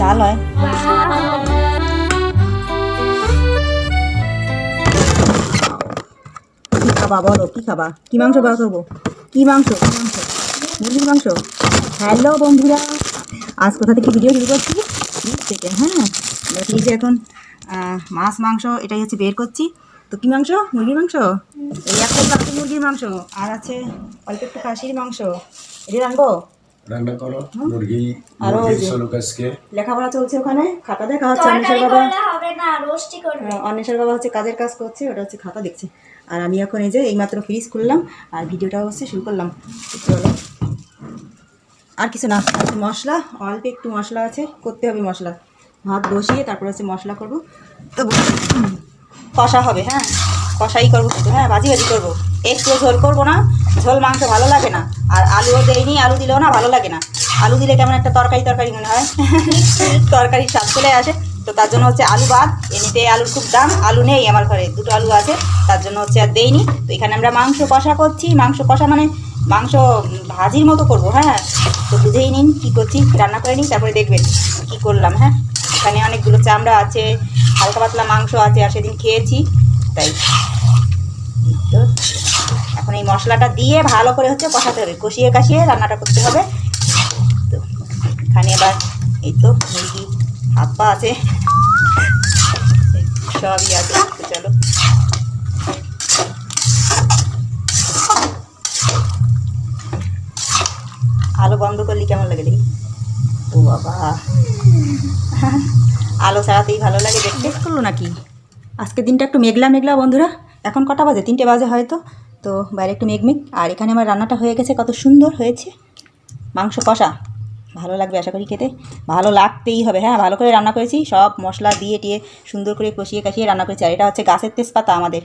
জাল হয় কি খাবা বলো, কি খাবা? কি মাংস বার করব? কি মাংস? কি মাংস? মুরগির মাংস? হ্যালো বন্ধুরা। আজ কোথা থেকে ভিডিও শুরু করছি? থেকে হ্যাঁ? ফ্রিজে এখন মাছ, মাংস, এটাই হচ্ছে বের করছি। তো কি মাংস? মুরগির মাংস? এই একটা মুরগির মাংস। আর আছে অল্প একটু খাসির মাংস। এটা রাখব রান্না করো মুরগি মুরগির সলুক আজকে লেখাপড়া চলছে ওখানে? খাতা দেখা হচ্ছে অন্বেষার বাবা। করলে হবে না রোস্টই করবে। আহ, অন্বেষার বাবা হচ্ছে কাজের কাজ করছে ওটা হচ্ছে খাতা দেখছে। আর আমি এখন এই যে এইমাত্র ফ্রিজ খুললাম আর ভিডিওটা হচ্ছে শুরু করলাম। চলো। আর কিছু না আছে মশলা অল্প একটু মশলা আছে করতে হবে মশলা। ভাত বসিয়ে তারপর হচ্ছে মশলা করব। তো কষা হবে হ্যাঁ। কষাই করব। হ্যাঁ ভাজি ভাজি করব। একটু ঝোল করব না ঝোল মাংস ভালো লাগে না। আর আলুও দেয়নি আলু দিলেও না ভালো লাগে না। আলু দিলে কেমন একটা তরকারি তরকারি মনে হয়। তরকারি স্বাদ চলে আসে। তো তার জন্য হচ্ছে আলু বাদ। এমনিতে আলুর খুব দাম। আলু নেই আমার ঘরে দুটো আলু আছে। তার জন্য হচ্ছে আর দেইনি। তো এখানে আমরা মাংস কষা করছি। মাংস কষা মানে মাংস ভাজির মতো করব হ্যাঁ? তো বুঝেই নিন কী করছি রান্না করে নিন তারপরে দেখবেন কী করলাম হ্যাঁ? এখানে অনেকগুলো চামড়া আছে হালকা পাতলা মাংস আছে আর সেদিন খেয়েছি তাই। তো এখন এই মশলাটা দিয়ে ভালো করে হচ্ছে কষাতে হবে। কষিয়ে কাশিয়ে রান্নাটা করতে হবে। তো এখানে এবার এই তো মুরগি হাত আছে। সবই আছে। চলো। আলো বন্ধ করলি কেমন লাগে দেখি? ও বাবা। আলো ছাড়াতেই ভালো লাগে দেখতে। করল নাকি? আজকে দিনটা একটু মেঘলা মেঘলা বন্ধুরা। এখন কটা বাজে? তিনটে বাজে হয়তো। তো বাইরে একটু মেঘমেঘ আর এখানে আমার রান্নাটা হয়ে গেছে, কত সুন্দর হয়েছে। মাংস কষা। ভালো লাগবে আশা করি খেতে। ভালো লাগতেই হবে হ্যাঁ ভালো করে রান্না করেছি। সব মশলা দিয়ে টিয়ে সুন্দর করে কষিয়ে কাশিয়ে রান্না করেছি। আর এটা হচ্ছে গাছের তেজপাতা আমাদের।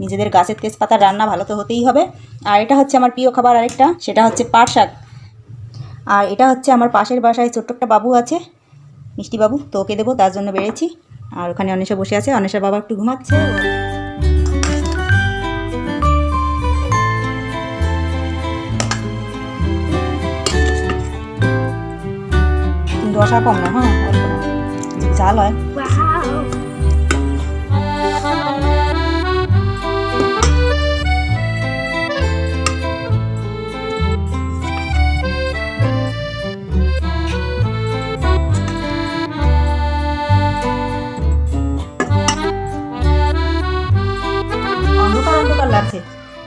নিজেদের গাছের তেজপাতার রান্না ভালো তো হতেই হবে। আর এটা হচ্ছে আমার প্রিয় খাবার আরেকটা, সেটা হচ্ছে পাট শাক। আর এটা হচ্ছে আমার পাশের বাসায় ছোট্ট একটা বাবু আছে মিষ্টি বাবু তো ওকে দেবো, তার জন্য বেড়েছি। আর ওখানে অনেশা বসে আছে। অনেশার বাবা একটু ঘুমাচ্ছে। কিন্তু রসা কম না হ্যাঁ অল্প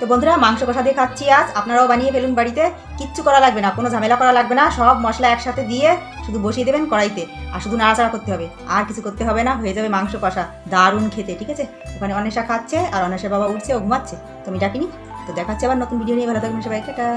তো বন্ধুরা, মাংস কষা দিয়ে খাচ্ছি আজ। আপনারাও বানিয়ে ফেলুন বাড়িতে। কিচ্ছু করা লাগবে না, কোনো ঝামেলা করা লাগবে না। সব মশলা একসাথে দিয়ে শুধু বসিয়ে দেবেন কড়াইতে। আর শুধু নাড়াচাড়া করতে হবে। আর কিছু করতে হবে না, হয়ে যাবে মাংস কষা। দারুণ খেতে, ঠিক আছে? ওখানে অনেশা খাচ্ছে, আর অনেশা বাবা উঠছে ও ঘুমাচ্ছে। তো আমি ডাকিনি। তো দেখাচ্ছি আবার নতুন ভিডিও নিয়ে। ভালো থাকবেন সবাই, টাটা।